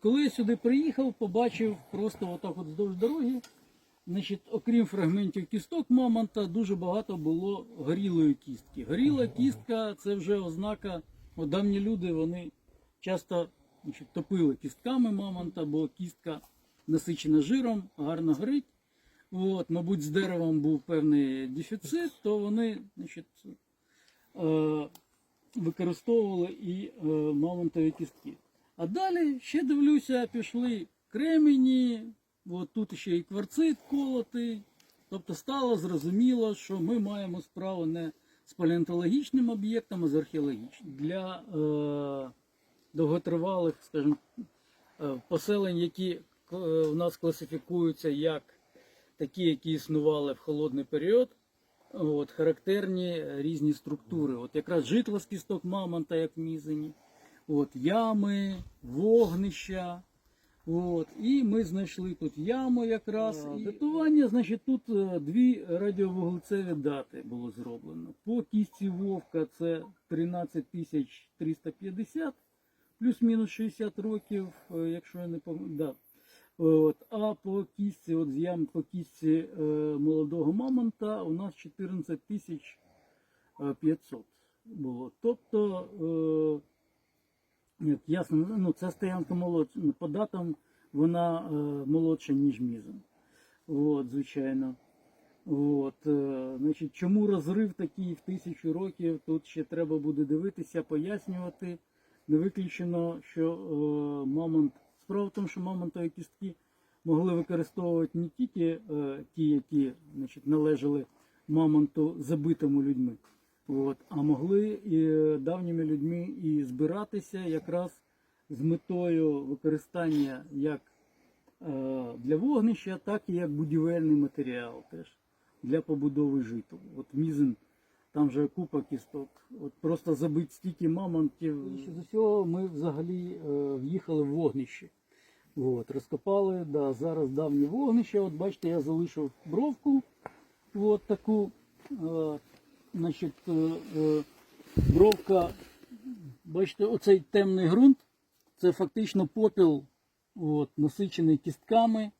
Коли я сюди приїхав, побачив просто отак от вздовж дороги. Значить, окрім фрагментів кісток мамонта, дуже багато було горілої кістки. Горіла кістка це вже ознака. От давні люди вони часто значить, топили кістками мамонта, бо кістка насичена жиром, гарно горить. От, мабуть, з деревом був певний дефіцит, то вони значить, е, використовували і е, мамонтові кістки. А далі ще дивлюся, пішли кремені, от тут ще і кварцит колотий. Тобто стало зрозуміло, що ми маємо справу не з палеонтологічним об'єктом, а з археологічним. Для е, довготривалих, скажімо, е, поселень, які е, у нас класифікуються як такі, які існували в холодний період, от, характерні різні структури. От якраз житло з кісток мамонта, як в Мізені, от, ями, вогнища. От, і ми знайшли тут яму якраз. І датування, значить, тут е, дві радіовуглецеві дати було зроблено. По кістці Вовка це 13350, плюс-мінус 60 років, е, якщо я не. Да. От, а по кістці, от з ям по кістці е, молодого мамонта у нас 14 тисяч е, 500 було. Тобто, е, як ясно, ну, ця стоянка молодша, ну, по датам вона е, молодша, ніж мізен. От, звичайно. От, е, значить, чому розрив такий в тисячу років? Тут ще треба буде дивитися, пояснювати. Не виключено, що е, мамонт. Справа в тому, що мамонтові кістки могли використовувати не тільки е, ті, які значить, належали мамонту забитому людьми, от, а могли і е, давніми людьми і збиратися якраз з метою використання як е, для вогнища, так і як будівельний матеріал теж для побудови житу. От мізин, там же купа кісток. От просто забить стільки мамонтів. З усього ми взагалі е, в'їхали в вогнище. От, розкопали, да, зараз давнє вогнище. От бачите, я залишив бровку. От таку. Значить, е, е, бровка, бачите, оцей темний ґрунт, це фактично попіл, от, насичений кістками,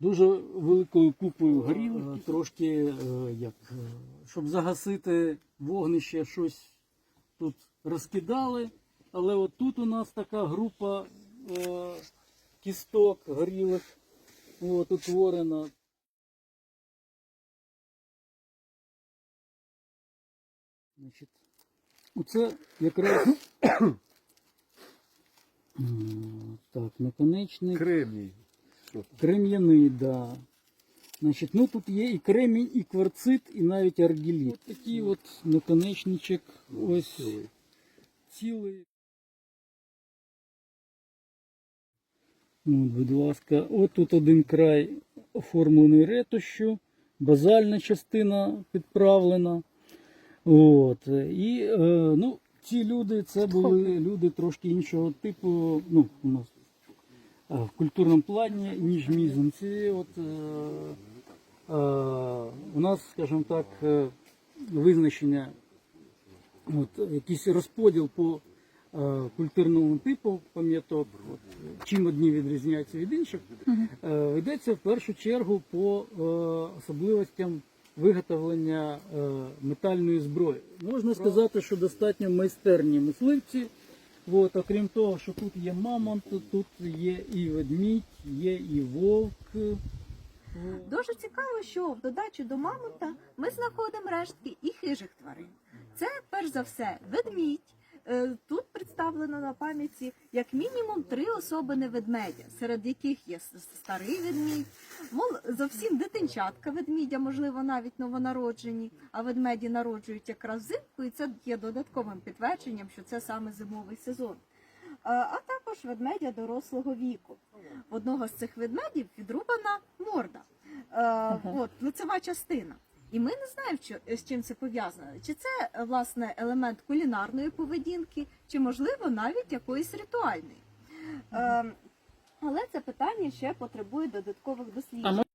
дуже великою купою горілки. Трошки, е, як, е, щоб загасити вогнище, щось тут розкидали. Але от тут у нас така група кісток горілих от, утворена. Значить, оце якраз так, наконечник. Кремній. Крем'яний, да. Значить, ну тут є і кремінь, і кварцит, і навіть аргіліт. Ось такий от наконечничок, ось цілий. От, будь ласка, от тут один край оформлений ретушю, базальна частина підправлена. От. І е, ну, ці люди це були люди трошки іншого типу, ну, у нас е, в культурному плані, ніж мізанці. От, е, е, у нас, скажімо так, е, визначення, от, якийсь розподіл по е, культурному типу пам'яток, чим одні відрізняються від інших, е, ведеться в першу чергу по е, особливостям виготовлення е, метальної зброї. Можна сказати, що достатньо майстерні мисливці. От, окрім того, що тут є мамонт, тут є і ведмідь, є і вовк. Дуже цікаво, що в додачу до мамонта ми знаходимо рештки і хижих тварин. Це перш за все ведмідь. Е, Тут представлено на пам'яті як мінімум три особини ведмедя, серед яких є старий ведмідь, мол, зовсім дитинчатка ведмідя, можливо, навіть новонароджені, а ведмеді народжують якраз взимку, і це є додатковим підтвердженням, що це саме зимовий сезон. Е, А також ведмедя дорослого віку. В одного з цих ведмедів відрубана морда, е, от, лицева частина. І ми не знаємо, що, з чим це пов'язано. Чи це е, власне елемент кулінарної поведінки, чи можливо навіть якоїсь ритуальної. Е, але це питання ще потребує додаткових досліджень.